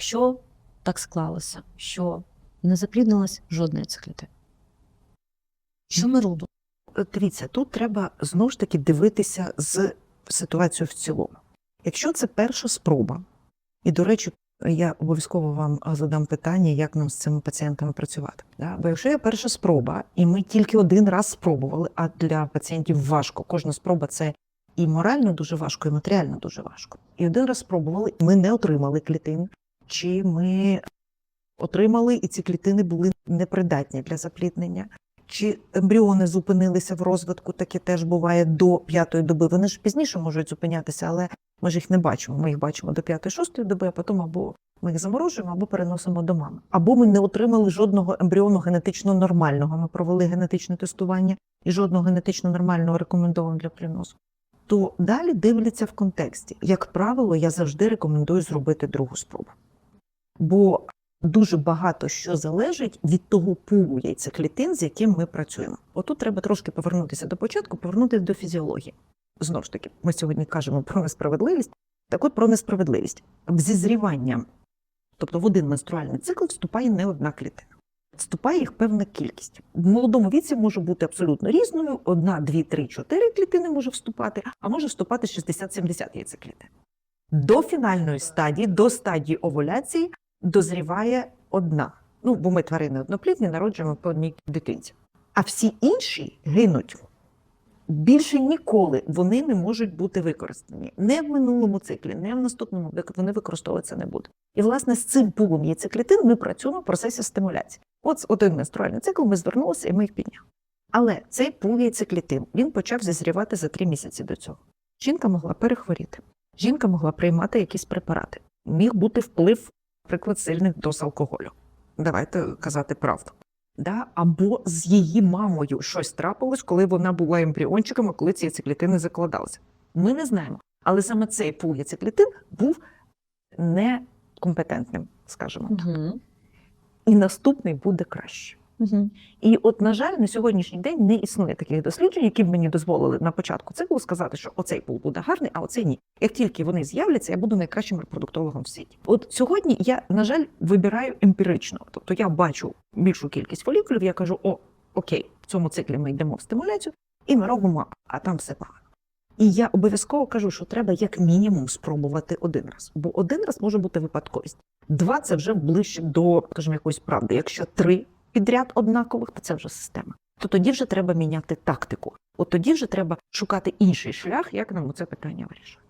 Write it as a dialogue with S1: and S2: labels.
S1: якщо так склалося, що не запліднилась жодної цих клітин, що ми робимо?
S2: Е, Дивіться, тут треба знову ж таки дивитися з ситуацією в цілому. Якщо це перша спроба, і, до речі, я обов'язково вам задам питання, як нам з цими пацієнтами працювати. Да? Бо якщо є перша спроба, і ми тільки один раз спробували, а для пацієнтів важко, кожна спроба це і морально дуже важко, і матеріально дуже важко. І один раз спробували, ми не отримали клітин, чи ми отримали, і ці клітини були непридатні для запліднення. Чи ембріони зупинилися в розвитку, таке теж буває до п'ятої доби. Вони ж пізніше можуть зупинятися, але ми ж їх не бачимо. Ми їх бачимо до п'ятої-шостої доби, а потім або ми їх заморожуємо, або переносимо до мами. Або ми не отримали жодного ембріону генетично нормального. Ми провели генетичне тестування і жодного генетично нормального рекомендовано для приносу. То далі дивляться в контексті. Як правило, я завжди рекомендую зробити другу спробу. Бо дуже багато що залежить від того пулу яйцеклітин, з яким ми працюємо. Отут треба трошки повернутися до початку, повернутися до фізіології. Знову ж таки, ми сьогодні кажемо про несправедливість. Так от про несправедливість. В зізрівання, тобто в один менструальний цикл, вступає не одна клітина. Вступає їх певна кількість. В молодому віці може бути абсолютно різною: одна, дві, три, чотири клітини може вступати, а може вступати 60-70 яйцеклітин. До фінальної стадії, до стадії овуляції, дозріває одна. Ну, бо ми тварини одноплідні, народжуємо по одній дитинці. А всі інші гинуть. Більше ніколи вони не можуть бути використані. Не в минулому циклі, не в наступному вик- вони використовуватися не будуть. І, власне, з цим пулом яйцеклітин ми працюємо в процесі стимуляції. От один менструальний цикл ми звернулися і ми їх підняли. Але цей пул яйцеклітин він почав зазрівати за три місяці до цього. Жінка могла перехворіти, жінка могла приймати якісь препарати. Міг бути вплив, наприклад, сильних доз алкоголю. Давайте казати правду. Да? Або з її мамою щось трапилось, коли вона була ембріончиком, а коли ці яйцеклітини закладалися. Ми не знаємо. Але саме цей пул яйцеклітин був некомпетентним, скажімо так.
S1: Угу.
S2: І наступний буде краще. І от, на жаль, на сьогоднішній день не існує таких досліджень, які б мені дозволили на початку циклу сказати, що оцей пул буде гарний, а оцей ні. Як тільки вони з'являться, я буду найкращим репродуктологом в світі. От сьогодні я, на жаль, вибираю емпірично. Тобто я бачу більшу кількість фолікулів, я кажу: о, окей, в цьому циклі ми йдемо в стимуляцію, і ми робимо, а там все погано. І я обов'язково кажу, що треба як мінімум спробувати один раз, бо один раз може бути випадковість. Два це вже ближче до, скажімо, якоїсь правди. Якщо три підряд однакових, то це вже система. То тоді вже треба міняти тактику. От тоді вже треба шукати інший шлях, як нам це питання вирішити.